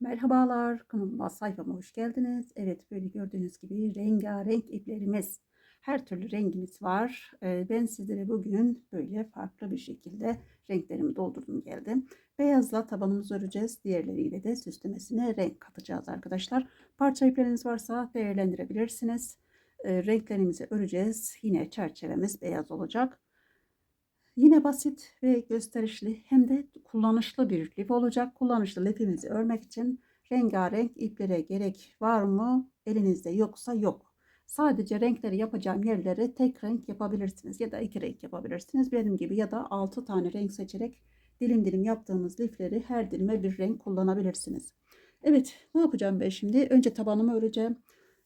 Merhabalar, kanalıma sayfama hoş geldiniz. Evet, böyle gördüğünüz gibi rengarenk iplerimiz, her türlü rengimiz var. Ee, ben sizlere bugün böyle farklı bir şekilde renklerimi doldurdum geldim. Beyazla tabanımızı öreceğiz. Diğerleriyle de süslemesine renk katacağız arkadaşlar. Parça ipleriniz varsa değerlendirebilirsiniz. Ee, renklerimizi öreceğiz. Yine çerçevemiz beyaz olacak. Yine basit ve gösterişli hem de kullanışlı bir lif olacak. Kullanışlı lifimizi örmek için rengarenk iplere gerek var mı? Elinizde yoksa yok. Sadece renkleri yapacağım yerleri tek renk yapabilirsiniz ya da iki renk yapabilirsiniz. Benim gibi ya da 6 tane renk seçerek dilim dilim yaptığımız lifleri her dilime bir renk kullanabilirsiniz. Evet ne yapacağım ben şimdi? Önce tabanımı öreceğim.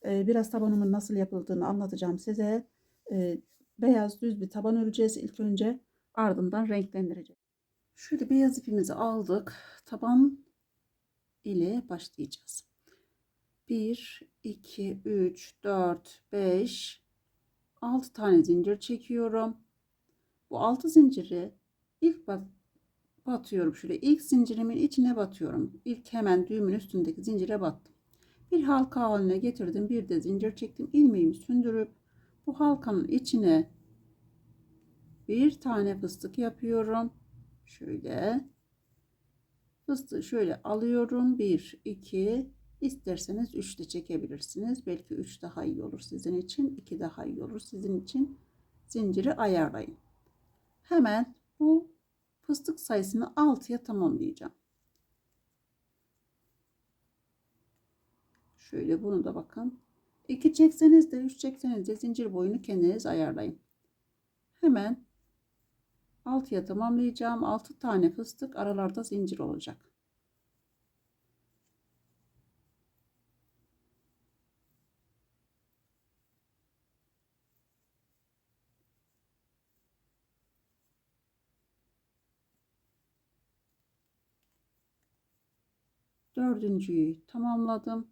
Ee, biraz tabanımın nasıl yapıldığını anlatacağım size. Ee, beyaz düz bir taban öreceğiz ilk önce. Ardından renklendireceğiz. Şöyle beyaz ipimizi aldık. Taban ile başlayacağız. 1, 2, 3, 4, 5, 6 tane zincir çekiyorum. Bu 6 zinciri ilk bat batıyorum. Şöyle ilk zincirimin içine batıyorum. İlk hemen düğümün üstündeki zincire battım. Bir halka haline getirdim. Bir de zincir çektim. ilmeğimi sündürüp bu halkanın içine bir tane fıstık yapıyorum. Şöyle fıstığı şöyle alıyorum. 1 2 isterseniz 3 de çekebilirsiniz. Belki 3 daha iyi olur sizin için. 2 daha iyi olur sizin için. Zinciri ayarlayın. Hemen bu fıstık sayısını 6'ya tamamlayacağım. Şöyle bunu da bakın. 2 çekseniz de 3 çekseniz de zincir boyunu kendiniz ayarlayın. Hemen 6'ya tamamlayacağım. 6 tane fıstık aralarda zincir olacak. Dördüncüyü tamamladım.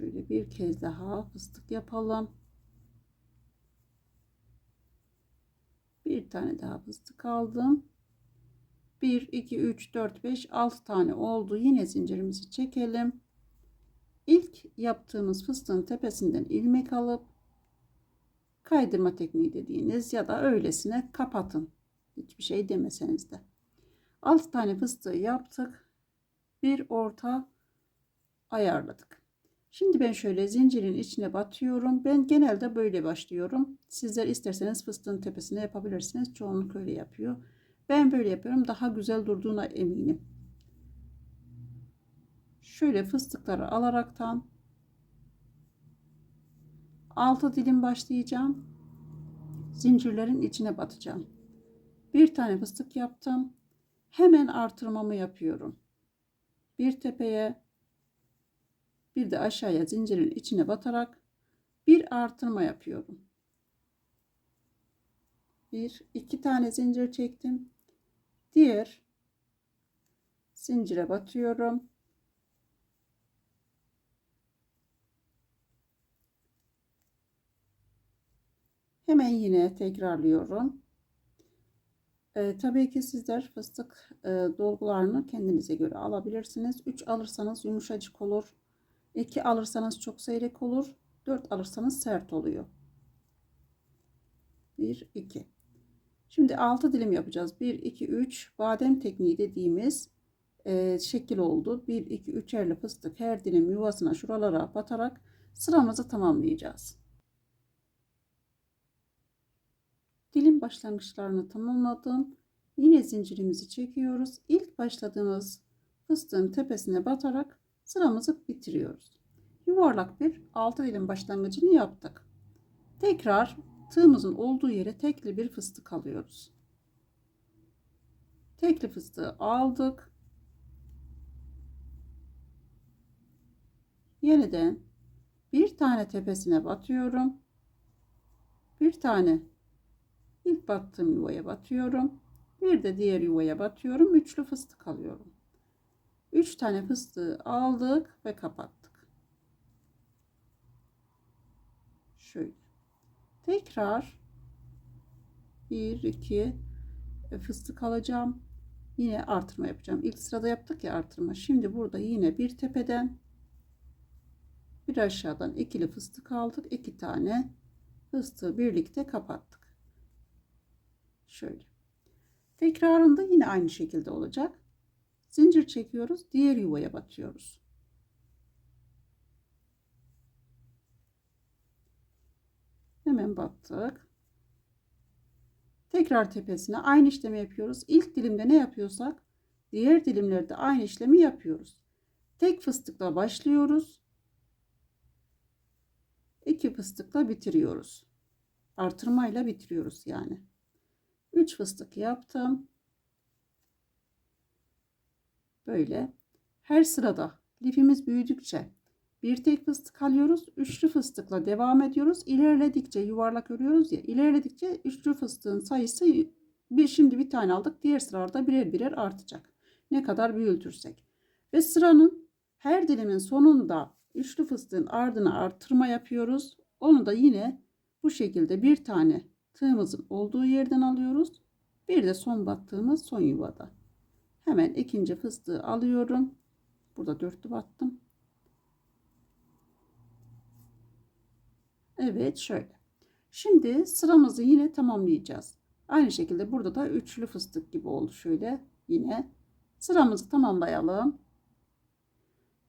Şöyle bir kez daha fıstık yapalım. Bir tane daha fıstık aldım. 1, 2, 3, 4, 5, 6 tane oldu. Yine zincirimizi çekelim. İlk yaptığımız fıstığın tepesinden ilmek alıp kaydırma tekniği dediğiniz ya da öylesine kapatın. Hiçbir şey demeseniz de. 6 tane fıstığı yaptık. Bir orta ayarladık. Şimdi ben şöyle zincirin içine batıyorum. Ben genelde böyle başlıyorum. Sizler isterseniz fıstığın tepesine yapabilirsiniz. Çoğunluk öyle yapıyor. Ben böyle yapıyorum. Daha güzel durduğuna eminim. Şöyle fıstıkları alaraktan 6 dilim başlayacağım. Zincirlerin içine batacağım. Bir tane fıstık yaptım. Hemen artırmamı yapıyorum. Bir tepeye bir de aşağıya zincirin içine batarak bir artırma yapıyorum. Bir, iki tane zincir çektim. Diğer zincire batıyorum. Hemen yine tekrarlıyorum. Ee, tabii ki sizler fıstık e, dolgularını kendinize göre alabilirsiniz. 3 alırsanız yumuşacık olur. 2 alırsanız çok seyrek olur. 4 alırsanız sert oluyor. 1 2 Şimdi 6 dilim yapacağız. 1 2 3 badem tekniği dediğimiz e, şekil oldu. 1 2 3 erli fıstık her dilim yuvasına şuralara batarak sıramızı tamamlayacağız. Dilim başlangıçlarını tamamladım. Yine zincirimizi çekiyoruz. İlk başladığımız fıstığın tepesine batarak sıramızı bitiriyoruz. Yuvarlak bir altı dilim başlangıcını yaptık. Tekrar tığımızın olduğu yere tekli bir fıstık alıyoruz. Tekli fıstığı aldık. Yeniden bir tane tepesine batıyorum. Bir tane ilk battığım yuvaya batıyorum. Bir de diğer yuvaya batıyorum. Üçlü fıstık alıyorum. 3 tane fıstığı aldık ve kapattık. Şöyle. Tekrar 1 2 e, fıstık alacağım. Yine artırma yapacağım. İlk sırada yaptık ya artırma. Şimdi burada yine bir tepeden bir aşağıdan ikili fıstık aldık. 2 tane fıstığı birlikte kapattık. Şöyle. Tekrarında yine aynı şekilde olacak. Zincir çekiyoruz. Diğer yuvaya batıyoruz. Hemen battık. Tekrar tepesine aynı işlemi yapıyoruz. İlk dilimde ne yapıyorsak diğer dilimlerde aynı işlemi yapıyoruz. Tek fıstıkla başlıyoruz. İki fıstıkla bitiriyoruz. Artırmayla bitiriyoruz yani. 3 fıstık yaptım. Böyle her sırada lifimiz büyüdükçe bir tek fıstık alıyoruz. Üçlü fıstıkla devam ediyoruz. İlerledikçe yuvarlak örüyoruz ya. İlerledikçe üçlü fıstığın sayısı bir şimdi bir tane aldık. Diğer sıralarda birer birer artacak. Ne kadar büyütürsek. Ve sıranın her dilimin sonunda üçlü fıstığın ardına artırma yapıyoruz. Onu da yine bu şekilde bir tane tığımızın olduğu yerden alıyoruz. Bir de son battığımız son yuvada. Hemen ikinci fıstığı alıyorum. Burada dörtlü battım. Evet şöyle. Şimdi sıramızı yine tamamlayacağız. Aynı şekilde burada da üçlü fıstık gibi oldu şöyle yine. Sıramızı tamamlayalım.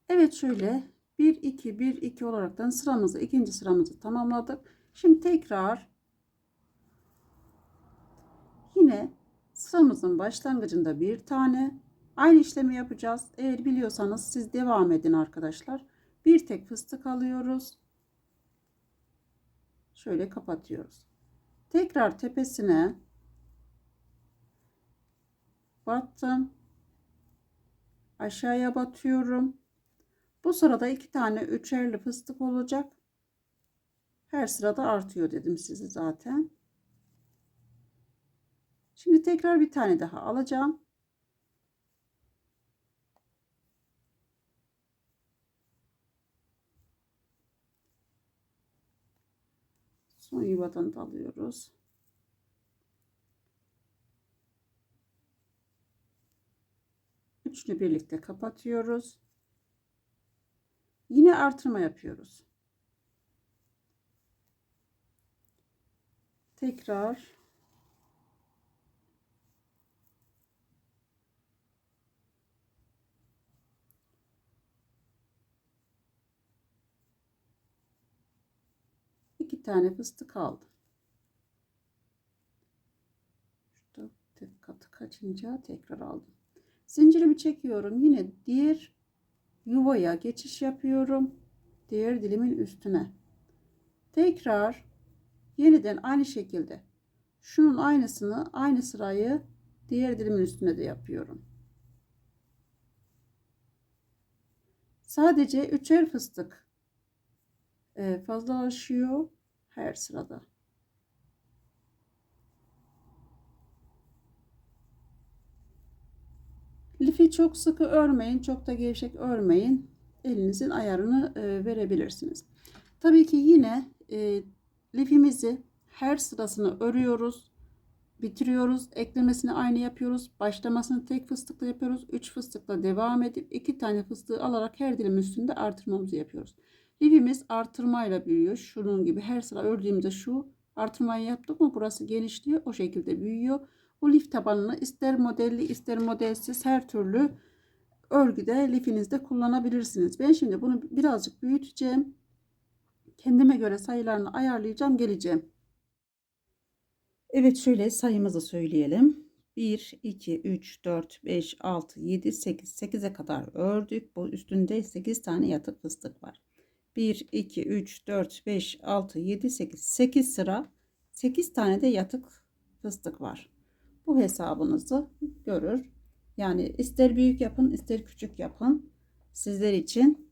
Evet şöyle 1 2 1 2 olaraktan sıramızı ikinci sıramızı tamamladık. Şimdi tekrar yine sıramızın başlangıcında bir tane aynı işlemi yapacağız. Eğer biliyorsanız siz devam edin arkadaşlar. Bir tek fıstık alıyoruz. Şöyle kapatıyoruz. Tekrar tepesine battım. Aşağıya batıyorum. Bu sırada iki tane üçerli fıstık olacak. Her sırada artıyor dedim size zaten. Şimdi tekrar bir tane daha alacağım. Son yuvadan da alıyoruz. Üçlü birlikte kapatıyoruz. Yine artırma yapıyoruz. Tekrar iki tane fıstık aldım. Şurada katı kaçınca tekrar aldım. Zincirimi çekiyorum. Yine diğer yuvaya geçiş yapıyorum. Diğer dilimin üstüne. Tekrar yeniden aynı şekilde şunun aynısını aynı sırayı diğer dilimin üstüne de yapıyorum. Sadece üçer fıstık e, fazlalaşıyor her sırada. Lifi çok sıkı örmeyin, çok da gevşek örmeyin. Elinizin ayarını e, verebilirsiniz. Tabii ki yine e, lifimizi her sırasını örüyoruz, bitiriyoruz. Eklemesini aynı yapıyoruz. Başlamasını tek fıstıkla yapıyoruz. 3 fıstıkla devam edip 2 tane fıstığı alarak her dilim üstünde artırmamızı yapıyoruz. Lifimiz artırmayla büyüyor. Şunun gibi her sıra ördüğümde şu artırmayı yaptık mı burası genişliyor. O şekilde büyüyor. Bu lif tabanını ister modelli ister modelsiz her türlü örgüde lifinizde kullanabilirsiniz. Ben şimdi bunu birazcık büyüteceğim. Kendime göre sayılarını ayarlayacağım geleceğim. Evet şöyle sayımızı söyleyelim. 1, 2, 3, 4, 5, 6, 7, 8. 8'e kadar ördük. Bu üstünde 8 tane yatık fıstık var. 1, 2, 3, 4, 5, 6, 7, 8. 8 sıra 8 tane de yatık fıstık var. Bu hesabınızı görür. Yani ister büyük yapın ister küçük yapın. Sizler için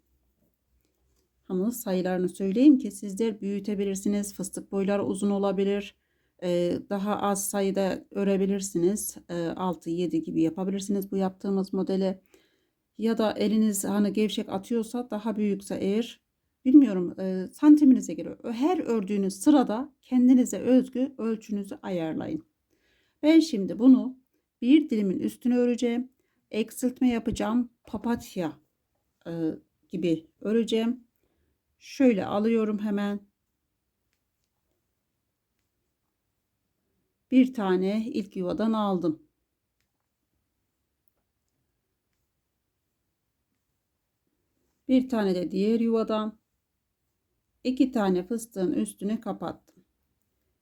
hamur sayılarını söyleyeyim ki sizler büyütebilirsiniz. Fıstık boyları uzun olabilir. Ee, daha az sayıda örebilirsiniz. Ee, 6-7 gibi yapabilirsiniz bu yaptığımız modeli. Ya da eliniz hani gevşek atıyorsa daha büyükse eğer bilmiyorum e, santiminize göre her ördüğünüz sırada kendinize özgü ölçünüzü ayarlayın. Ben şimdi bunu bir dilimin üstüne öreceğim. Eksiltme yapacağım. Papatya e, gibi öreceğim. Şöyle alıyorum hemen. Bir tane ilk yuvadan aldım. Bir tane de diğer yuvadan. İki tane fıstığın üstüne kapattım.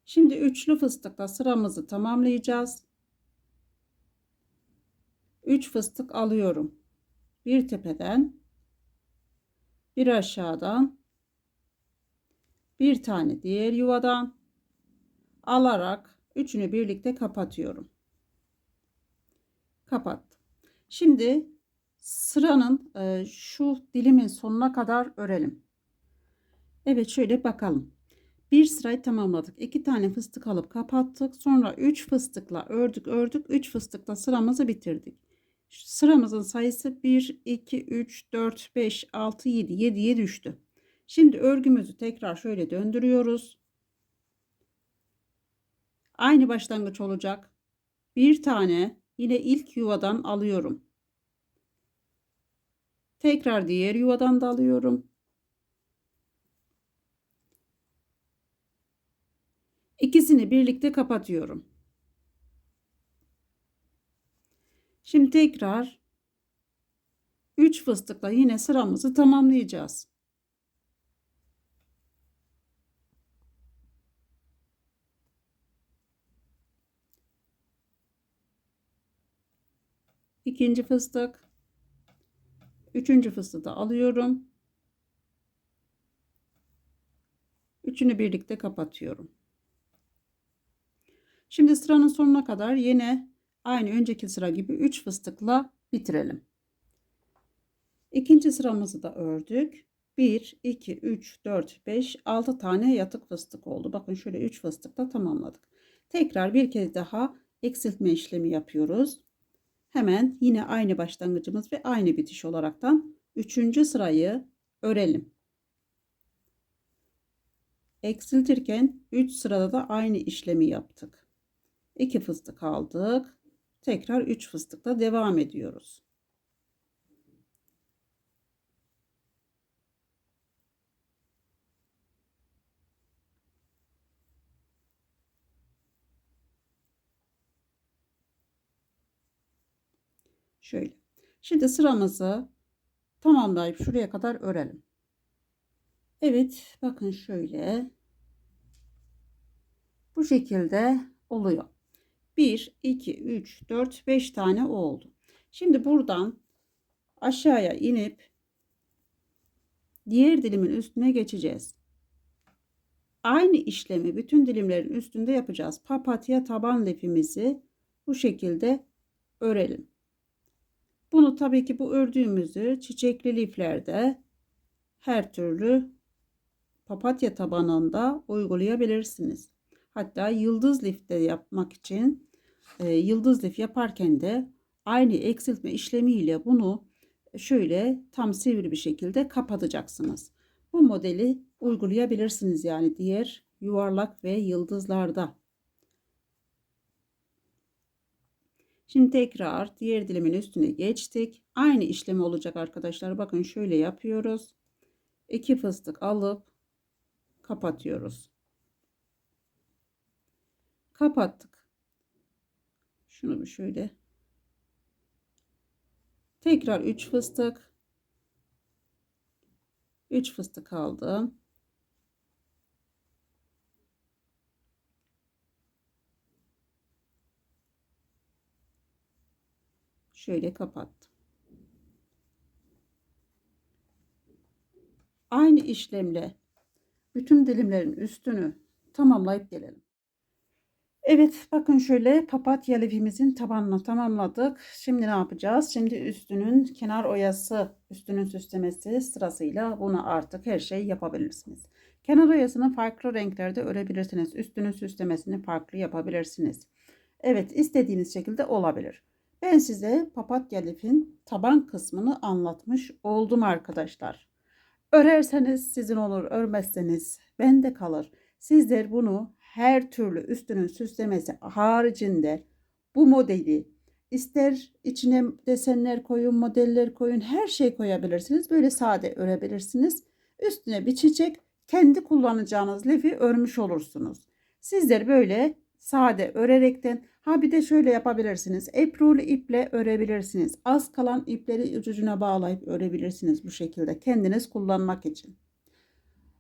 Şimdi üçlü fıstıkla sıramızı tamamlayacağız. 3 fıstık alıyorum. Bir tepeden bir aşağıdan bir tane diğer yuvadan alarak üçünü birlikte kapatıyorum. Kapattım. Şimdi sıranın e, şu dilimin sonuna kadar örelim. Evet şöyle bakalım. Bir sırayı tamamladık. İki tane fıstık alıp kapattık. Sonra üç fıstıkla ördük ördük. Üç fıstıkla sıramızı bitirdik. Sıramızın sayısı 1, 2, 3, 4, 5, 6, 7. 7'ye düştü. Şimdi örgümüzü tekrar şöyle döndürüyoruz. Aynı başlangıç olacak. Bir tane yine ilk yuvadan alıyorum. Tekrar diğer yuvadan da alıyorum. İkisini birlikte kapatıyorum. Şimdi tekrar 3 fıstıkla yine sıramızı tamamlayacağız. İkinci fıstık. Üçüncü fıstığı da alıyorum. Üçünü birlikte kapatıyorum. Şimdi sıranın sonuna kadar yine aynı önceki sıra gibi 3 fıstıkla bitirelim. İkinci sıramızı da ördük. 1, 2, 3, 4, 5, 6 tane yatık fıstık oldu. Bakın şöyle 3 fıstıkla tamamladık. Tekrar bir kez daha eksiltme işlemi yapıyoruz. Hemen yine aynı başlangıcımız ve aynı bitiş olaraktan 3. sırayı örelim. Eksiltirken 3 sırada da aynı işlemi yaptık. 2 fıstık aldık. Tekrar 3 fıstıkla devam ediyoruz. Şöyle. Şimdi sıramızı tamamlayıp şuraya kadar örelim. Evet bakın şöyle. Bu şekilde oluyor. 1, 2, 3, 4, 5 tane oldu. Şimdi buradan aşağıya inip diğer dilimin üstüne geçeceğiz. Aynı işlemi bütün dilimlerin üstünde yapacağız. Papatya taban lifimizi bu şekilde örelim. Bunu tabii ki bu ördüğümüzü çiçekli liflerde her türlü papatya tabanında uygulayabilirsiniz. Hatta yıldız lifte yapmak için e, yıldız lif yaparken de aynı eksiltme işlemiyle bunu şöyle tam sivri bir şekilde kapatacaksınız. Bu modeli uygulayabilirsiniz yani diğer yuvarlak ve yıldızlarda. Şimdi tekrar diğer dilimin üstüne geçtik. Aynı işlemi olacak arkadaşlar. Bakın şöyle yapıyoruz. İki fıstık alıp kapatıyoruz. Kapattık. Şunu bir şöyle. Tekrar 3 fıstık. 3 fıstık aldım. Şöyle kapattım. Aynı işlemle bütün dilimlerin üstünü tamamlayıp gelelim. Evet bakın şöyle papatya lifimizin tabanını tamamladık. Şimdi ne yapacağız? Şimdi üstünün kenar oyası, üstünün süslemesi sırasıyla bunu artık her şey yapabilirsiniz. Kenar oyasını farklı renklerde örebilirsiniz. Üstünün süslemesini farklı yapabilirsiniz. Evet istediğiniz şekilde olabilir. Ben size papatya lifin taban kısmını anlatmış oldum arkadaşlar. Örerseniz sizin olur, örmezseniz bende kalır. Sizler bunu her türlü üstünün süslemesi haricinde bu modeli ister içine desenler koyun, modeller koyun, her şey koyabilirsiniz. Böyle sade örebilirsiniz. Üstüne bir çiçek kendi kullanacağınız lifi örmüş olursunuz. Sizler böyle sade örerekten ha bir de şöyle yapabilirsiniz. Epruli iple örebilirsiniz. Az kalan ipleri ucucuna bağlayıp örebilirsiniz bu şekilde kendiniz kullanmak için.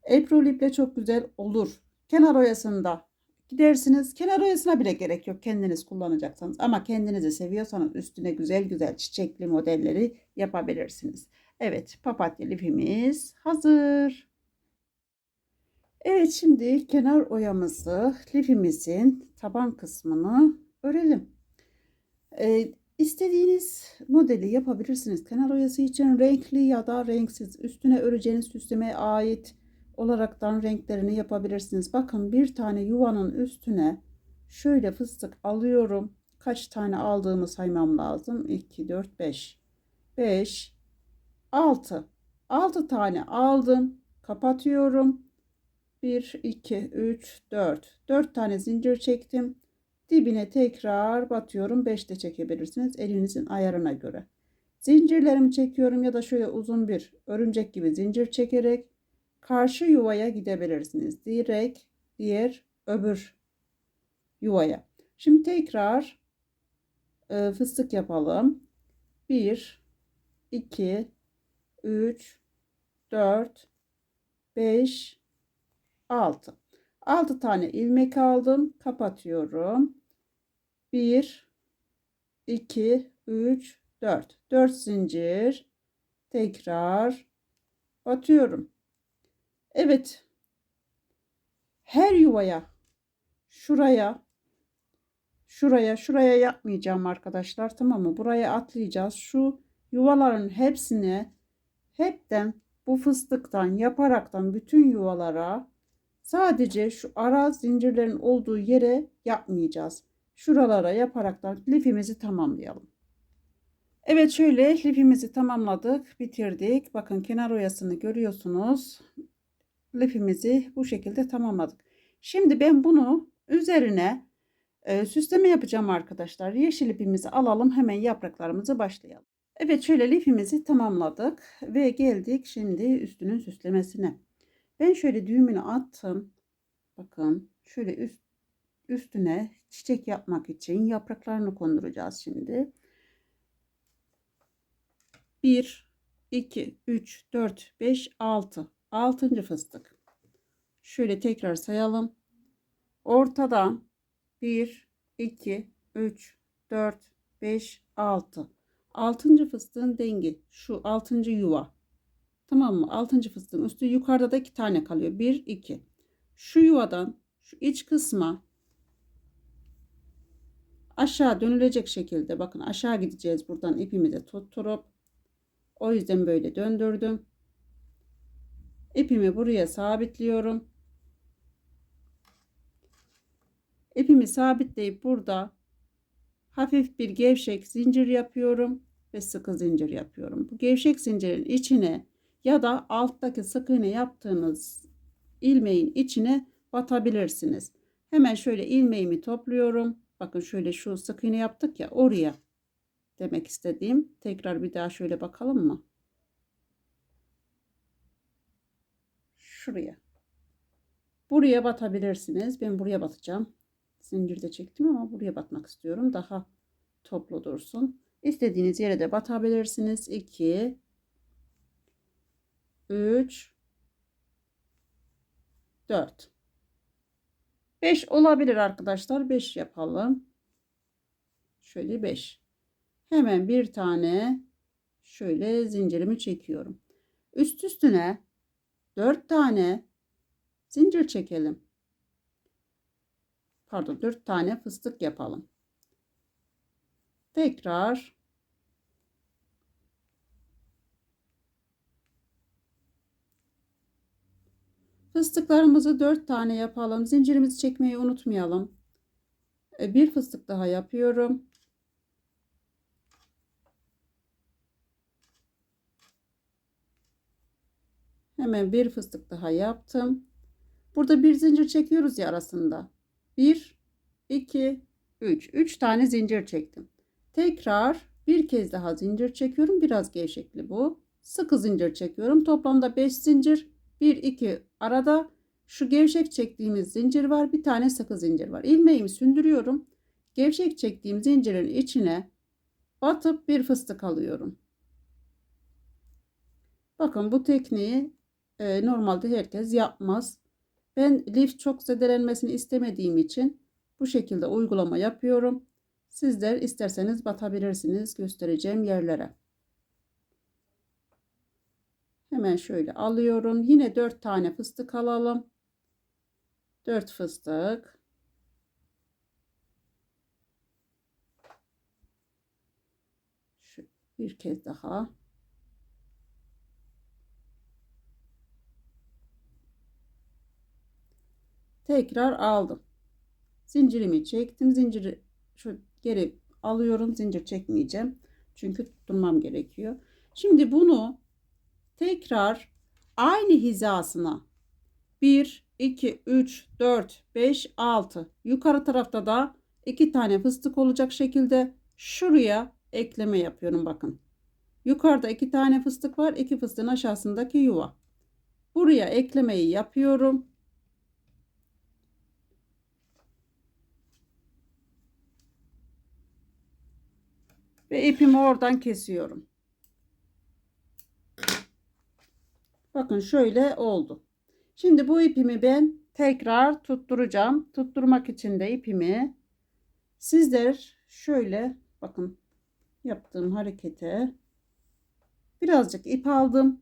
Epruli iple çok güzel olur. Kenar oyasında gidersiniz. Kenar oyasına bile gerek yok kendiniz kullanacaksanız. Ama kendinizi seviyorsanız üstüne güzel güzel çiçekli modelleri yapabilirsiniz. Evet papatya lifimiz hazır. Evet şimdi kenar oyamızı lifimizin taban kısmını örelim. Ee, istediğiniz modeli yapabilirsiniz. Kenar oyası için renkli ya da renksiz üstüne öreceğiniz süslemeye ait olaraktan renklerini yapabilirsiniz. Bakın bir tane yuvanın üstüne şöyle fıstık alıyorum. Kaç tane aldığımı saymam lazım. 2, 4, 5. 5, 6. 6 tane aldım. Kapatıyorum. 1, 2, 3, 4. 4 tane zincir çektim. Dibine tekrar batıyorum. 5 de çekebilirsiniz elinizin ayarına göre. Zincirlerimi çekiyorum ya da şöyle uzun bir örümcek gibi zincir çekerek karşı yuvaya gidebilirsiniz. Direkt diğer öbür yuvaya. Şimdi tekrar e, fıstık yapalım. 1 2 3 4 5 6 6 tane ilmek aldım. Kapatıyorum. 1 2 3 4 4 zincir tekrar batıyorum. Evet. Her yuvaya şuraya şuraya şuraya yapmayacağım arkadaşlar tamam mı? Buraya atlayacağız. Şu yuvaların hepsini hepten bu fıstıktan yaparaktan bütün yuvalara sadece şu ara zincirlerin olduğu yere yapmayacağız. Şuralara yaparaktan lifimizi tamamlayalım. Evet şöyle lifimizi tamamladık, bitirdik. Bakın kenar oyasını görüyorsunuz lifimizi bu şekilde tamamladık. Şimdi ben bunu üzerine e, süsleme yapacağım arkadaşlar. Yeşil ipimizi alalım hemen yapraklarımızı başlayalım. Evet şöyle lifimizi tamamladık ve geldik şimdi üstünün süslemesine. Ben şöyle düğümünü attım. Bakın şöyle üst, üstüne çiçek yapmak için yapraklarını konduracağız şimdi. 1, 2, 3, 4, 5, 6. Altıncı fıstık. Şöyle tekrar sayalım. Ortadan 1, 2, 3, 4, 5, 6. Altıncı fıstığın dengi. Şu altıncı yuva. Tamam mı? Altıncı fıstığın üstü yukarıda da iki tane kalıyor. 1, 2. Şu yuvadan şu iç kısma aşağı dönülecek şekilde bakın aşağı gideceğiz buradan ipimizi tutturup o yüzden böyle döndürdüm. İpimi buraya sabitliyorum. İpimi sabitleyip burada hafif bir gevşek zincir yapıyorum ve sıkı zincir yapıyorum. Bu gevşek zincirin içine ya da alttaki sık iğne yaptığınız ilmeğin içine batabilirsiniz. Hemen şöyle ilmeğimi topluyorum. Bakın şöyle şu sık iğne yaptık ya oraya demek istediğim. Tekrar bir daha şöyle bakalım mı? Şuraya. Buraya batabilirsiniz. Ben buraya batacağım. Zincirde çektim ama buraya batmak istiyorum. Daha toplu dursun. İstediğiniz yere de batabilirsiniz. 2 3 4 5 olabilir arkadaşlar. 5 yapalım. Şöyle 5. Hemen bir tane şöyle zincirimi çekiyorum. Üst üstüne 4 tane zincir çekelim. Pardon 4 tane fıstık yapalım. Tekrar fıstıklarımızı 4 tane yapalım. Zincirimizi çekmeyi unutmayalım. E, bir fıstık daha yapıyorum. Hemen bir fıstık daha yaptım. Burada bir zincir çekiyoruz ya arasında. 1, 2, 3. 3 tane zincir çektim. Tekrar bir kez daha zincir çekiyorum. Biraz gevşekli bu. Sıkı zincir çekiyorum. Toplamda 5 zincir. 1, 2 arada şu gevşek çektiğimiz zincir var. Bir tane sıkı zincir var. İlmeğimi sündürüyorum. Gevşek çektiğim zincirin içine batıp bir fıstık alıyorum. Bakın bu tekniği e, normalde herkes yapmaz. Ben lif çok zedelenmesini istemediğim için bu şekilde uygulama yapıyorum. Sizler isterseniz batabilirsiniz göstereceğim yerlere. Hemen şöyle alıyorum. Yine 4 tane fıstık alalım. 4 fıstık. Şu bir kez daha. Tekrar aldım. Zincirimi çektim. Zinciri şu geri alıyorum. Zincir çekmeyeceğim. Çünkü tutturmam gerekiyor. Şimdi bunu tekrar aynı hizasına 1, 2, 3, 4, 5, 6 yukarı tarafta da 2 tane fıstık olacak şekilde şuraya ekleme yapıyorum bakın. Yukarıda 2 tane fıstık var. 2 fıstığın aşağısındaki yuva. Buraya eklemeyi yapıyorum. Ve ipimi oradan kesiyorum. Bakın şöyle oldu. Şimdi bu ipimi ben tekrar tutturacağım. Tutturmak için de ipimi sizler şöyle bakın yaptığım harekete birazcık ip aldım.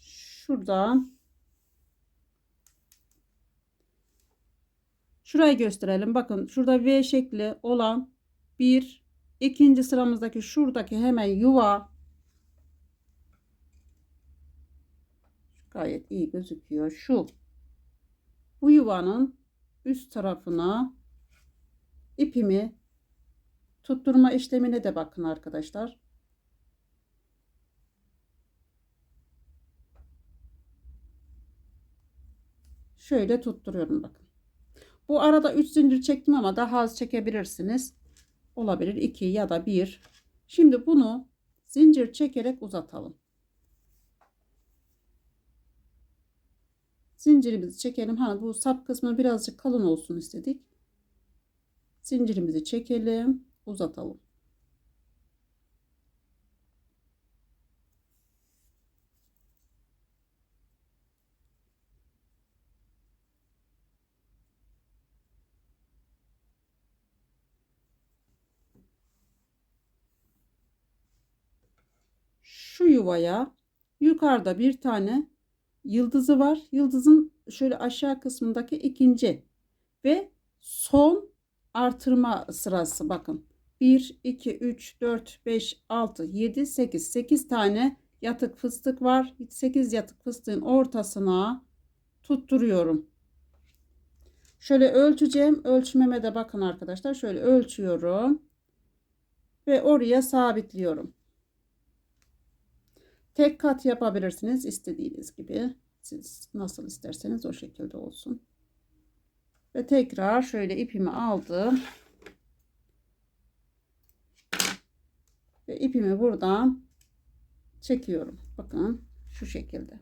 Şuradan şurayı gösterelim. Bakın şurada V şekli olan bir ikinci sıramızdaki şuradaki hemen yuva gayet iyi gözüküyor. Şu bu yuvanın üst tarafına ipimi tutturma işlemine de bakın arkadaşlar. Şöyle tutturuyorum bakın. Bu arada 3 zincir çektim ama daha az çekebilirsiniz. Olabilir 2 ya da 1. Şimdi bunu zincir çekerek uzatalım. Zincirimizi çekelim. Hani bu sap kısmı birazcık kalın olsun istedik. Zincirimizi çekelim, uzatalım. Şu yuvaya yukarıda bir tane yıldızı var. Yıldızın şöyle aşağı kısmındaki ikinci ve son artırma sırası bakın. 1, 2, 3, 4, 5, 6, 7, 8. 8 tane yatık fıstık var. 8 yatık fıstığın ortasına tutturuyorum. Şöyle ölçeceğim. Ölçmeme de bakın arkadaşlar. Şöyle ölçüyorum. Ve oraya sabitliyorum. Tek kat yapabilirsiniz istediğiniz gibi. Siz nasıl isterseniz o şekilde olsun. Ve tekrar şöyle ipimi aldım. Ve ipimi buradan çekiyorum. Bakın şu şekilde.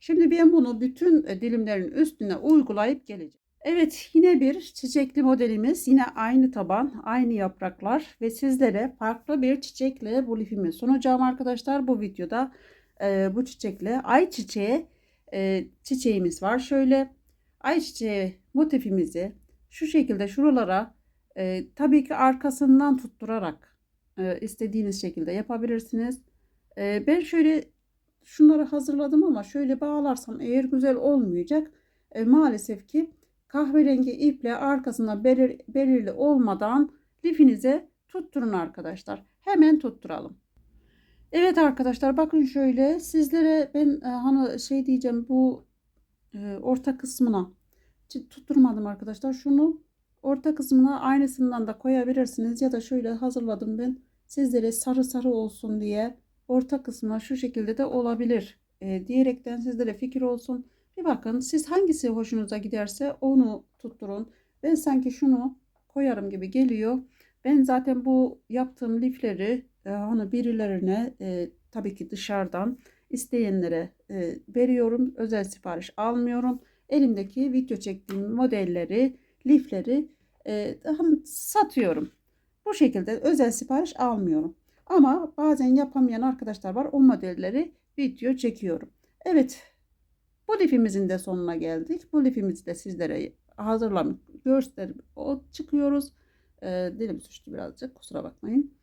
Şimdi ben bunu bütün dilimlerin üstüne uygulayıp geleceğim. Evet yine bir çiçekli modelimiz. Yine aynı taban, aynı yapraklar ve sizlere farklı bir çiçekle bu lifimi sunacağım arkadaşlar. Bu videoda e, bu çiçekle ay çiçeği e, çiçeğimiz var. Şöyle ay çiçeği motifimizi şu şekilde şuralara e, tabii ki arkasından tutturarak e, istediğiniz şekilde yapabilirsiniz. E, ben şöyle şunları hazırladım ama şöyle bağlarsam eğer güzel olmayacak. E, maalesef ki kahverengi iple arkasında belir, belirli olmadan lifinize tutturun arkadaşlar. Hemen tutturalım. Evet arkadaşlar bakın şöyle sizlere ben e, hani şey diyeceğim bu e, orta kısmına tutturmadım arkadaşlar. Şunu orta kısmına aynısından da koyabilirsiniz ya da şöyle hazırladım ben sizlere sarı sarı olsun diye orta kısmına şu şekilde de olabilir e, diyerekten sizlere fikir olsun. Bir bakın siz hangisi hoşunuza giderse onu tutturun. Ben sanki şunu koyarım gibi geliyor. Ben zaten bu yaptığım lifleri e, hani birilerine e, tabii ki dışarıdan isteyenlere e, veriyorum. Özel sipariş almıyorum. Elimdeki video çektiğim modelleri, lifleri e, hani satıyorum. Bu şekilde özel sipariş almıyorum. Ama bazen yapamayan arkadaşlar var. O modelleri video çekiyorum. Evet. Bu lifimizin de sonuna geldik. Bu lifimizi de sizlere hazırlamak gösterip o çıkıyoruz. E, dilim suçtu birazcık. Kusura bakmayın.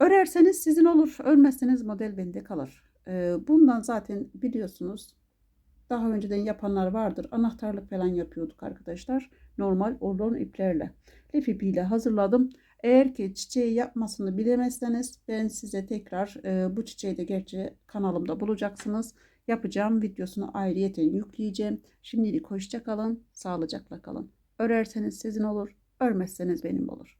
Örerseniz sizin olur. Örmezseniz model bende kalır. E, bundan zaten biliyorsunuz daha önceden yapanlar vardır. Anahtarlık falan yapıyorduk arkadaşlar. Normal orlon iplerle. Lif ipiyle hazırladım. Eğer ki çiçeği yapmasını bilemezseniz ben size tekrar e, bu çiçeği de gerçi kanalımda bulacaksınız. Yapacağım videosunu ayrıyeten yükleyeceğim. Şimdilik hoşça kalın, sağlıcakla kalın. Örerseniz sizin olur, örmezseniz benim olur.